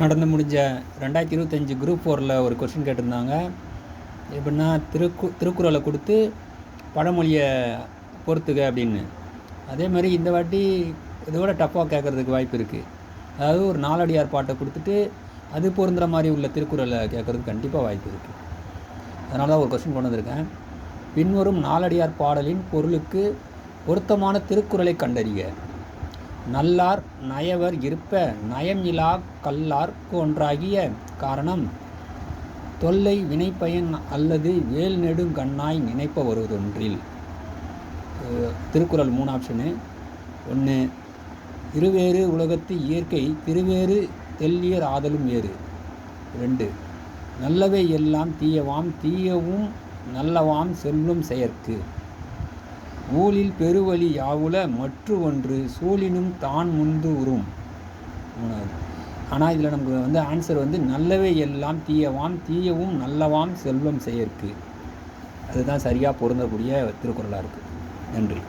நடந்து முடிஞ்ச ரெண்டாயிரத்தி இருபத்தஞ்சி குரூப் ஃபோரில் ஒரு கொஸ்டின் கேட்டிருந்தாங்க. எப்படின்னா திருக்கு திருக்குறளை கொடுத்து பழமொழியை பொறுத்துக அப்படின்னு. அதே மாதிரி இந்த வாட்டி இதோட டஃப்பாக கேட்குறதுக்கு வாய்ப்பு இருக்குது அதாவது ஒரு நாலடியார் பாட்டை கொடுத்துட்டு அது பொருந்துற மாதிரி உள்ள திருக்குறளை கேட்குறதுக்கு கண்டிப்பாக வாய்ப்பு இருக்குது அதனால தான் ஒரு கொஸ்டின் கொண்டு வந்திருக்கேன். பின்வரும் நாலடியார் பாடலின் பொருளுக்கு பொருத்தமான திருக்குறளை கண்டறிய. நல்லார் நயவர் இருப்ப நயம் இலா கல்லார் ஒன்றாகிய காரணம். தொல்லை வினைப்பயன் அல்லது வேல் நெடுங்கண்ணாய் நினைப்ப வருவதொன்றில் திருக்குறள் மூணு ஆப்ஷனு. ஒன்று இருவேறு உலகத்து இயற்கை திருவேறு தெல்லியர் ஆதலும் வேறு ரெண்டு நல்லவை எல்லாம் தீயவாம் தீயவும் நல்லவாம் செல்லும் செயற்கு. ஊழில் பெருவழி யாவுல மற்ற ஒன்று சூழினும் தான் முந்து உறும். ஆனால் இதில் நமக்கு வந்து ஆன்சர் வந்து நல்லவை எல்லாம் தீயவாம் தீயவும் நல்லவாம் செல்வம் செயற்கு. அதுதான் சரியாக பொருந்தக்கூடிய திருக்குறளாக இருக்குது நன்றி.